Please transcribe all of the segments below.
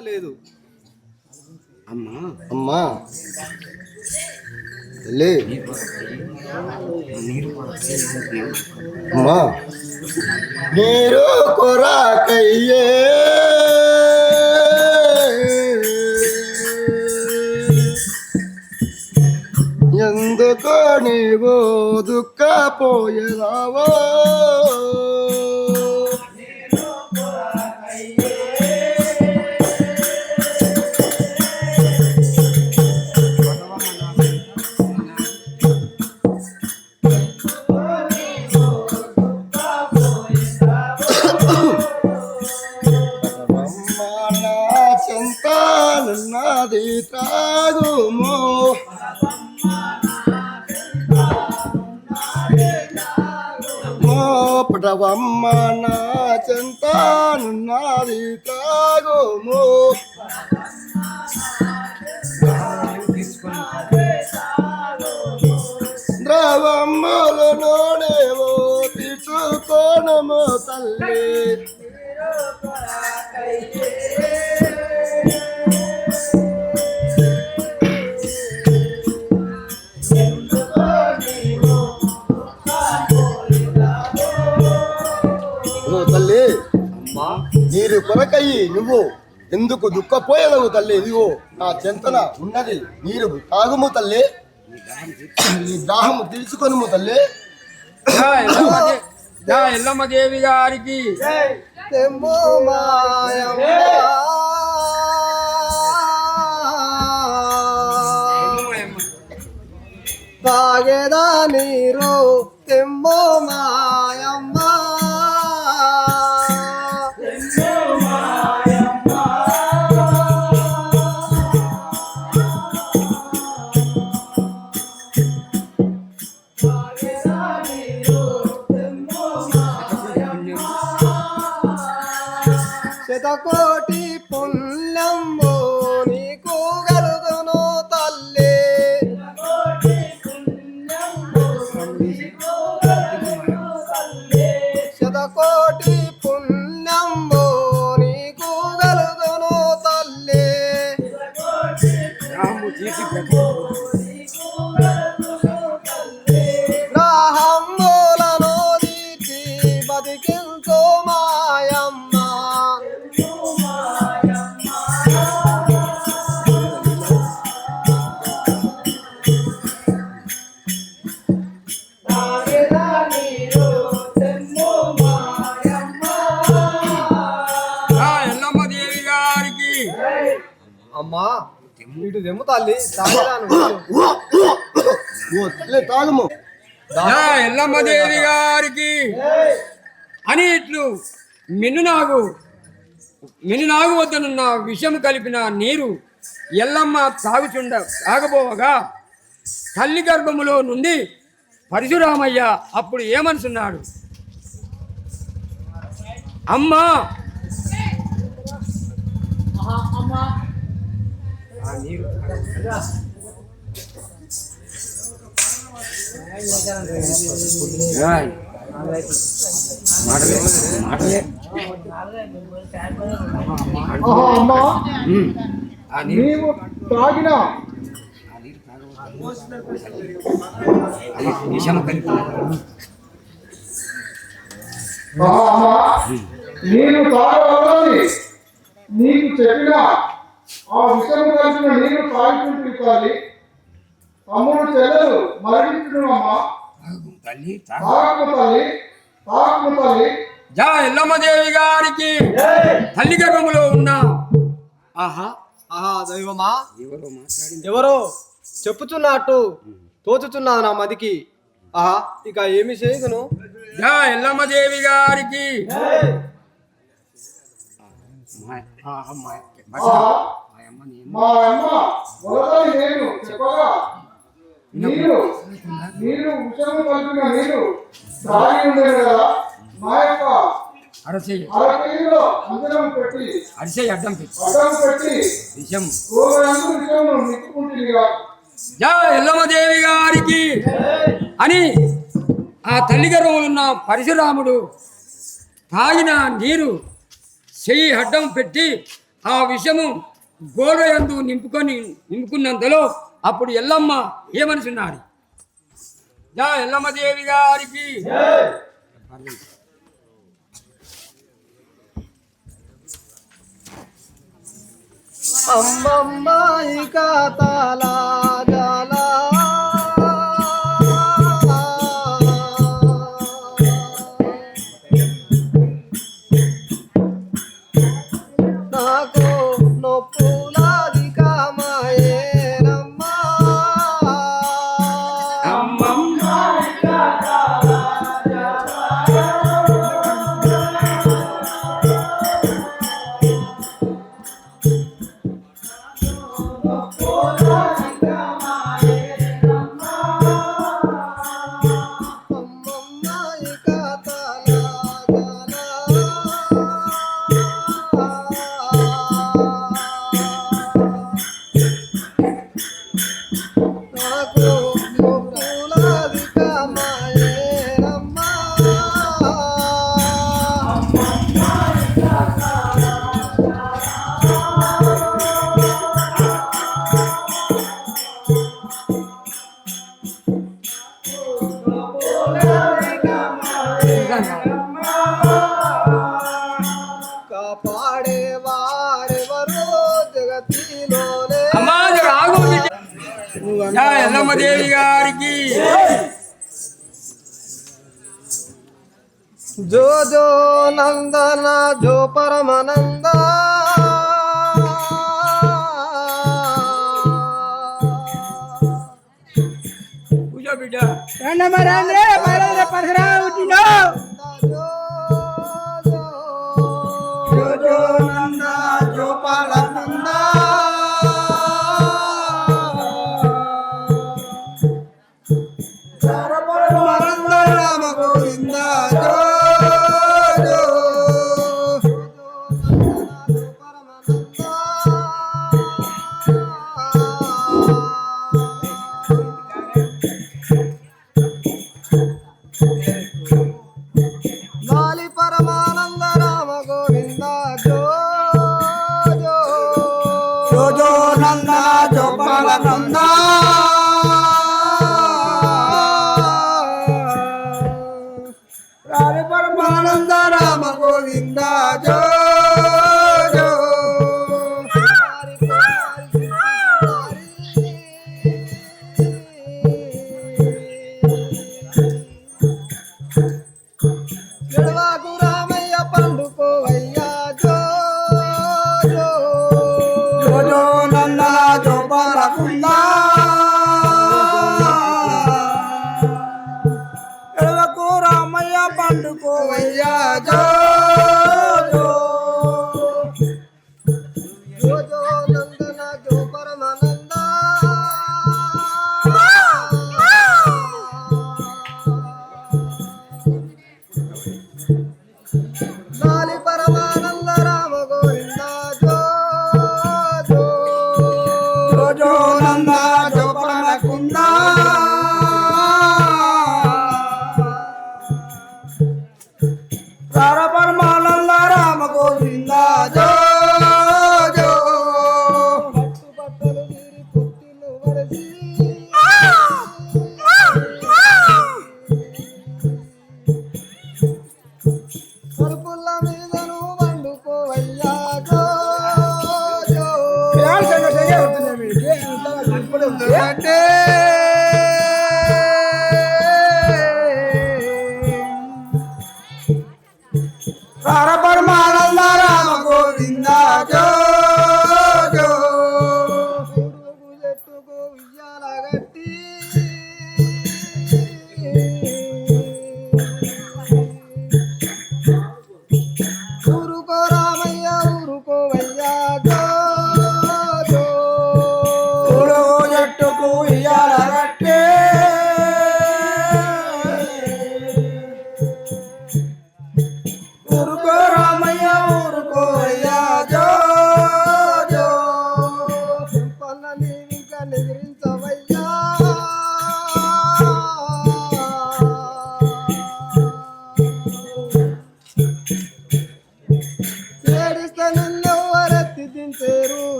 లేదు. అమ్మా అమ్మా. లే. అమ్మా. నీరు కొరాకయ్యే. ఎందుకో నీవు దుఃఖపోయేదావో. రవమ్మ నా చింతానున్నది తాగోము ద్రవమ్మలు నోడేవో తీసుకోనము తల్లి. నీరు కొరకయ్యి నువ్వు. ఎందుకు దుఃఖపోయేదవు తల్లి? ఇదిగో నా చెంతన ఉన్నది. నీరు తాగుము తల్లి. నీ దాహము తీర్చుకొనుము తల్లి. ఎల్లమ్మ దేవి గారికి. తాగేదా నీరు? ఇటు దెమ్ము తల్లి? తాగరాను ఓ తల్లి తాగుము జా ఎల్లమ్మ దేవి గారికి అని ఇట్లు మిన్ను నాగు మిన్ను నాగు వద్దనున్న విషం కలిపిన నీరు ఎల్లమ్మ తాగుచుండ తాగబోవగా తల్లి గర్భములో నుండి పరశురామయ్య అప్పుడు ఏమనుచున్నాడు? అమ్మా! ఆ నీరు మాటలే మాటలే ఆ నీరు నీవు తాగిన అది నేను తాగవాలి నీకు చెప్పినా ఆ విషయం కలిసిన నేను తాగుకుంటూ ఇవ్వాలి తమ్ముడు చెల్లెలు మరణించడం అమ్మా. తల్లి తా- తాగము తల్లి తాగము తల్లి. జా ఎల్లమ్మదేవి గారికి తల్లి గర్భములో ఉన్న ఆహా ఆహా దైవమా? ఎవరో మాట్లాడింది. ఎవరో చెప్పుచున్నట్టు తోచుచున్నది నా మదికి. ఆహా ఇక ఏమి చేయగను? జా ఎల్లమ్మదేవి గారికి. మా- ఆ అమ్మాయి. మా అమ్మ నేను చెప్పగా మీరు మీరు కలిపిన సాగి కదా మా యొక్క ఎల్లమ్మదేవి గారికి. అని ఆ తల్లి తల్లిగర్వములున్న పరశురాముడు తాగిన నీరు చెయ్యి అడ్డం పెట్టి ఆ విషము గోడ ఎందు నింపుకొని నింపుకున్నంతలో అప్పుడు ఎల్లమ్మ ఏమనుచున్నారు జా ఎల్లమ్మ దేవి గారికి. అమ్మమ్మ ఇక తాలా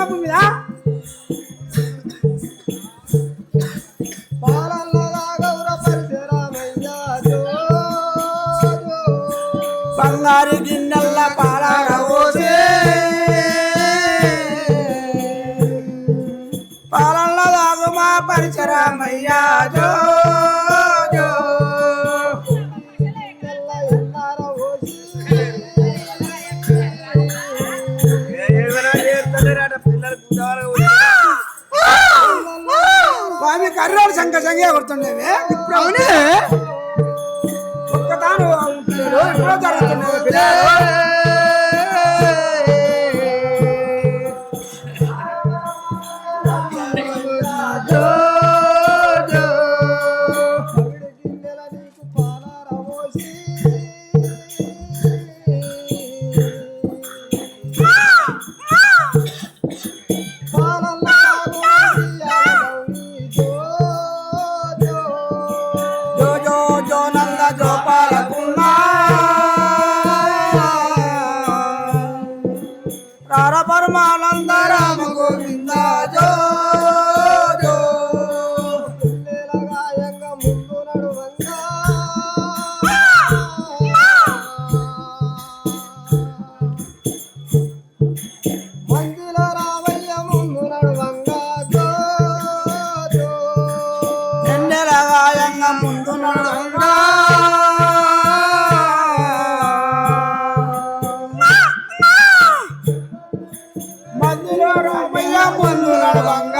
కప్పు మీద బంగారు గిన్నెల పాలనవోసే పాలనలో దాగు పరిచరామయ్యా జో. అవుతుండేవే అవునే? బంధువులు బంధువులు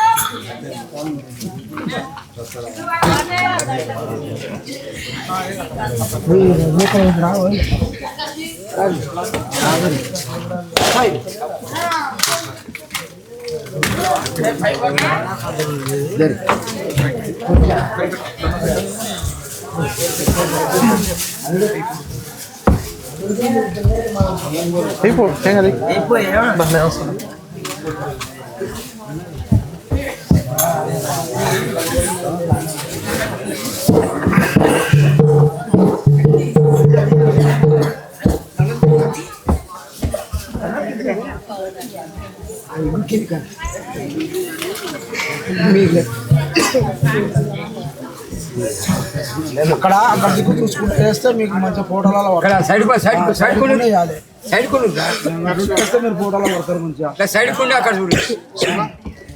Tem, pô, tem ali. Tem, pô, é. Da Nelson. నేను అక్కడ అక్కడ దిక్కు చూసుకుంటే వేస్తే మీకు మంచి ఫోటోలలో అక్కడ సైడ్ పై సైడ్ సైడ్ కొన్ని వేయాలి సైడ్ కొన్ని మీరు ఫోటోలో పడతారు మంచిగా సైడ్ కొన్ని అక్కడ చూడండి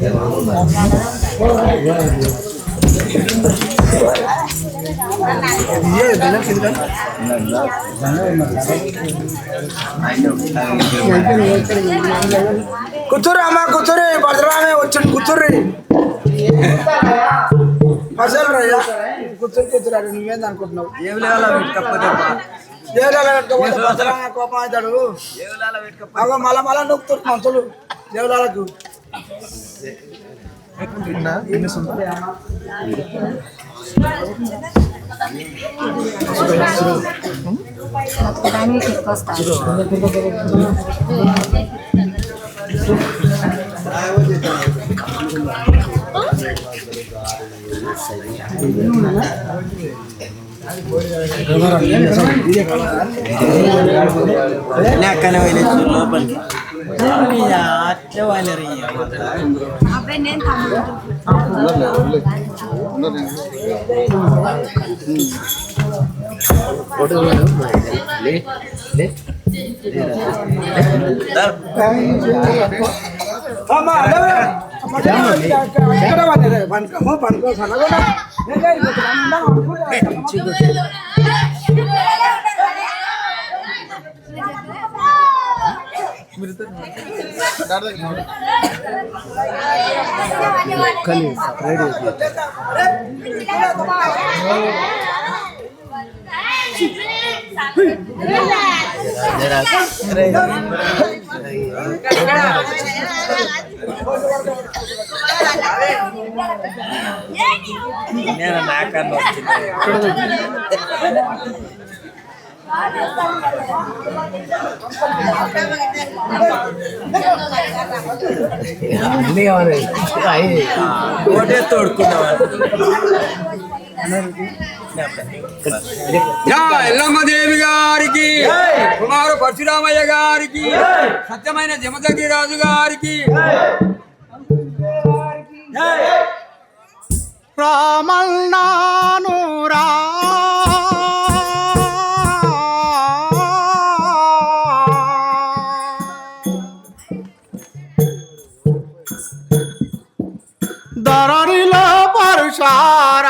ఏరా ముందురా గట్ల గుర్తుపోతా కూర్చోరు అమ్మ కూర్చోరి భద్రామే వచ్చాడు కూర్చోరి అసలు రయ్యా కూర్చొని కూర్చోరాడు నువ్వేంది అనుకుంటున్నావు దేవులాల పెట్టుకోపోతే భద్రామే కోపం అవుతాడు అగో మళ్ళా మళ్ళా నొక్కుతారు మనుషులు దేవులాలకు. దానికి తీసుకొస్తాను అబ్బాయి నేను తమ్ముడు అమ్మ, అడవే. ఎక్కడ పడ్డది? పనుకోము, పనుకో, సన్నగున్నా. ఏం చేయాలి? కొంచెం అన్నం. యా ఎల్లమ్మ దేవి గారికి కుమారు పరశురామయ్య గారికి సత్యమైన జమదగ్గి రాజు గారికి রমণানুরা দরিল পরশার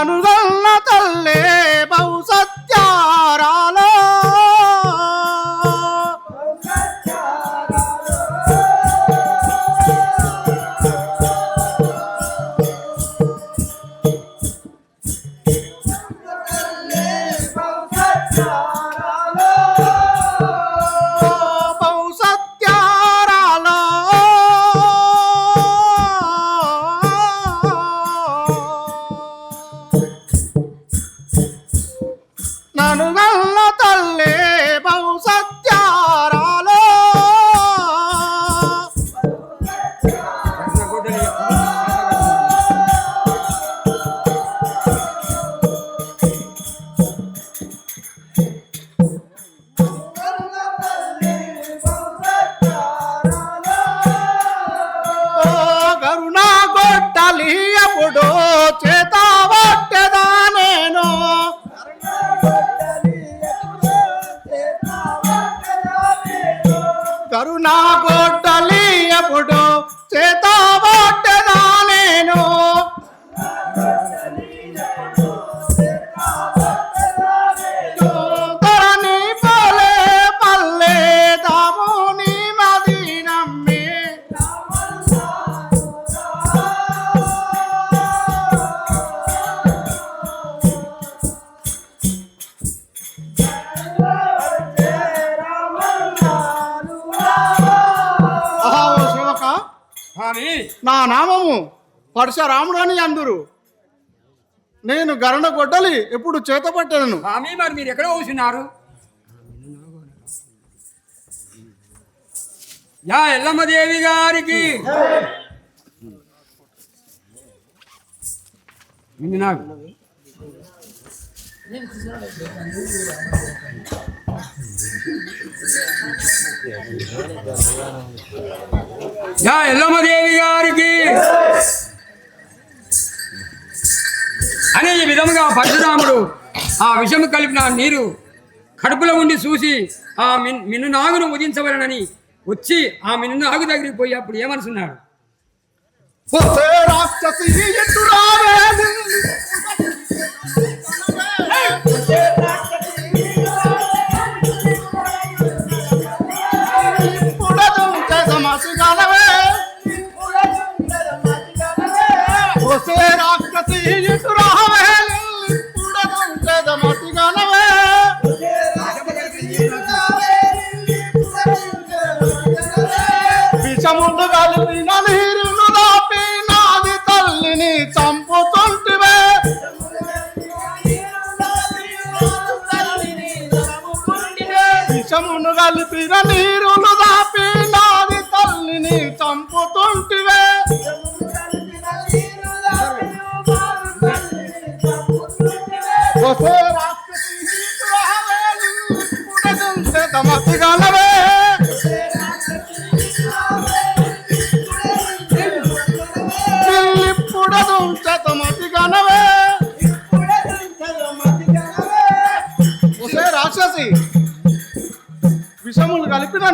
నను నా నామము పరశురాముడు అని అందురు. నేను గరణ గొడ్డలి ఎప్పుడు చేతపట్టను. స్వామి మరి మీరు ఎక్కడ కూర్చున్నారు? యా ఎల్లమ్మదేవి గారికి. నాకు. ఎల్లమ్మదేవి గారికి. అనే ఈ విధముగా పరశురాముడు ఆ విషము కలిపిన నీరు కడుపులో ఉండి చూసి ఆ మిన్ మిన్ను నాగును ఉదించవలనని వచ్చి ఆ మిన్ను నాగు దగ్గరికి పోయి అప్పుడు ఏమనుకున్నాడు రాక్షసి ఒసే రాక్షసి ఎటు రావే పుడదు చేసమాసి కలిపిన నీరును దాపి నాది తల్లిని చంపుతుంటివే. విషమును కలిపిన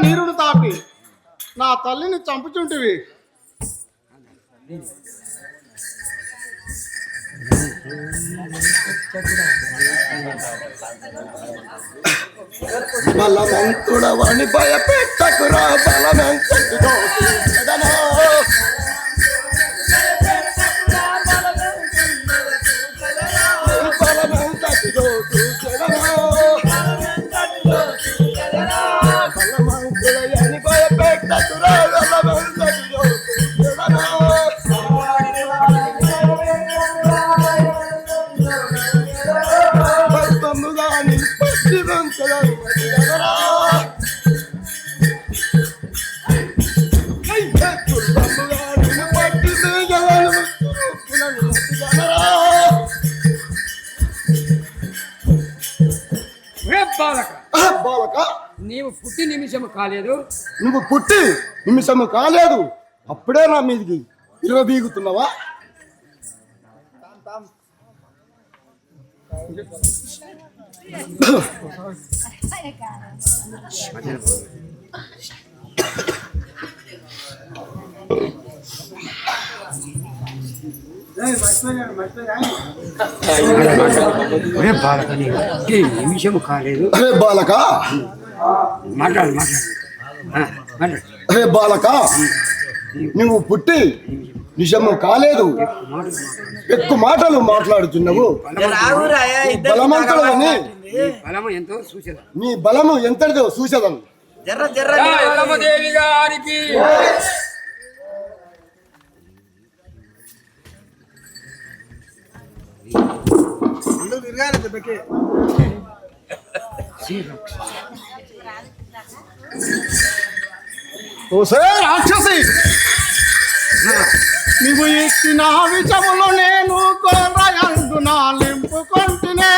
నీరును తాపి నా తల్లిని చంపుచుంటివి బలమంతుడవని భయపెట్టకురా బలమెంతటిదో చూచెదనా. బలమెంతటిదో చూచెదనా. కాలేదు. నువ్వు పుట్టి నిమిషము కాలేదు. అప్పుడే నా మీదికి ఇరవ బీగుతున్నావా బాలక నీకు ఈ నిమిషం కాలేదు. అరే బాలక అరే బాలక నువ్వు పుట్టి నిజము కాలేదు. ఎక్కువ మాటలు మాట్లాడుతున్నావు. బలమంతుడని బలము ఎంతో సూచన. నీ బలము ఎంతటిదో చూసేదను దేవి గారికి. అందరూ తిరగాలి దెబ్బకి ఓసే రాక్షసి నీవు ఇచ్చిన విషములు నేను కోరయందు నా నింపుకొంటినే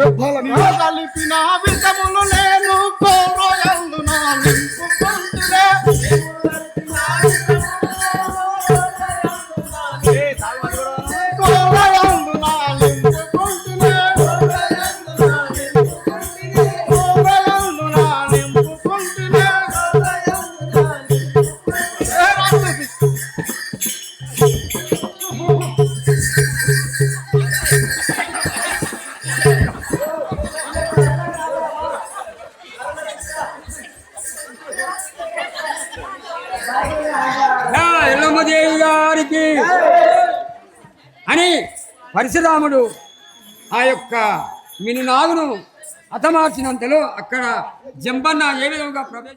రాక్షసి కలిపిన విషములు నేను కోరయందు పరశురాముడు ఆ యొక్క మినునాగును హతమార్చినంతలో అక్కడ జంబన్న ఏ విధంగా ప్రవేశ